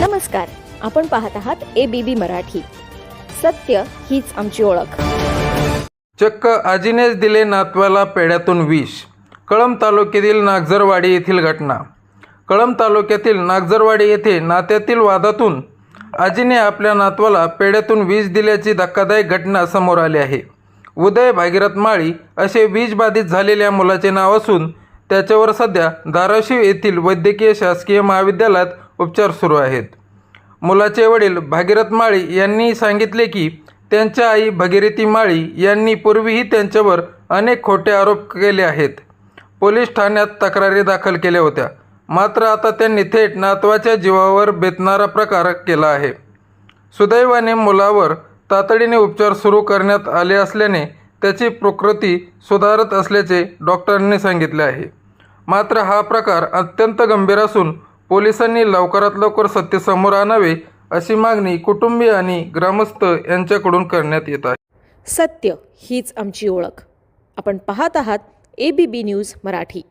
नमस्कार आपण पाहत आहात ए बी बी मराठी. सत्य हीच आमची ओळख. चक्क आजीनेच दिले नातवाला पेड्यातून विष. कळंब तालुक्यातील नागझरवाडी येथील घटना. कळंब तालुक्यातील नागझरवाडी येथे नात्यातील वादातून आजीने आपल्या नातवाला पेड्यातून वीज दिल्याची धक्कादायक घटना समोर आली आहे. उदय भागीरथ माळी असे विषबाधित झालेल्या मुलाचे नाव असून त्याच्यावर सध्या धाराशिव येथील वैद्यकीय शासकीय महाविद्यालयात उपचार सुरू आहेत. मुलाचे वडील भागीरथ माळी यांनी सांगितले की त्यांच्या आई भगीरथी माळी यांनी पूर्वीही त्यांच्यावर अनेक खोटे आरोप केले आहेत. पोलीस ठाण्यात तक्रारी दाखल केल्या होत्या. मात्र आता त्यांनी थेट नातवाच्या जीवावर बेतणारा प्रकार केला आहे. सुदैवाने मुलावर तातडीने उपचार सुरू करण्यात आले असल्याने त्याची प्रकृती सुधारत असल्याचे डॉक्टरांनी सांगितले आहे. मात्र हा प्रकार अत्यंत गंभीर असून पोलिसांनी लवकरात लवकर सत्य समोर आणावे अशी मागणी कुटुंबीय आणि ग्रामस्थ यांच्याकडून करण्यात येत आहे. सत्य हीच आमची ओळख. आपण पाहत आहात A B B news Marathi.